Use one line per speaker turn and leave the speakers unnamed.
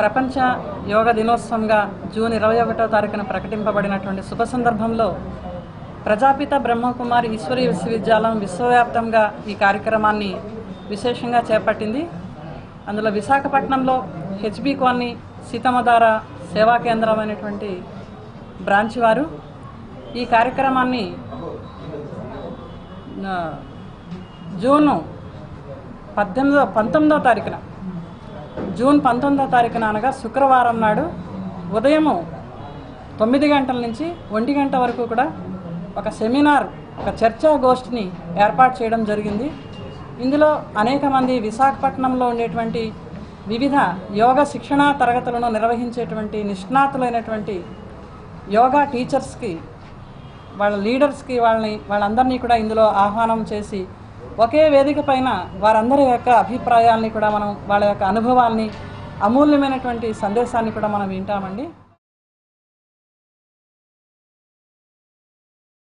ప్రపంచ యోగ దినోత్సవంగా జూన్ ఇరవై ఒకటో తారీఖున ప్రకటింపబడినటువంటి శుభ సందర్భంలో ప్రజాపిత బ్రహ్మకుమారి ఈశ్వరి విశ్వవిద్యాలయం విశ్వవ్యాప్తంగా ఈ కార్యక్రమాన్ని విశేషంగా చేపట్టింది. అందులో విశాఖపట్నంలో హెచ్బి కాలనీ సీతమ్మధార సేవా కేంద్రం అనేటువంటి బ్రాంచ్ వారు. ఈ కార్యక్రమాన్ని జూను పద్దెనిమిదో పంతొమ్మిదో తారీఖున జూన్ పంతొమ్మిదో తారీఖున అనగా శుక్రవారం నాడు ఉదయము తొమ్మిది గంటల నుంచి ఒంటి గంట వరకు కూడా ఒక సెమినార్ ఒక చర్చా గోష్ఠిని ఏర్పాటు చేయడం జరిగింది. ఇందులో అనేక మంది విశాఖపట్నంలో ఉండేటువంటి వివిధ యోగ శిక్షణా తరగతులను నిర్వహించేటువంటి నిష్ణాతులైనటువంటి యోగా టీచర్స్కి వాళ్ళ లీడర్స్కి వాళ్ళని వాళ్ళందరినీ కూడా ఇందులో ఆహ్వానం చేసి ఒకే వేదిక పైన వారందరి యొక్క అభిప్రాయాల్ని కూడా మనం వాళ్ళ యొక్క అనుభవాల్ని అమూల్యమైనటువంటి సందేశాన్ని కూడా మనం వింటామండి.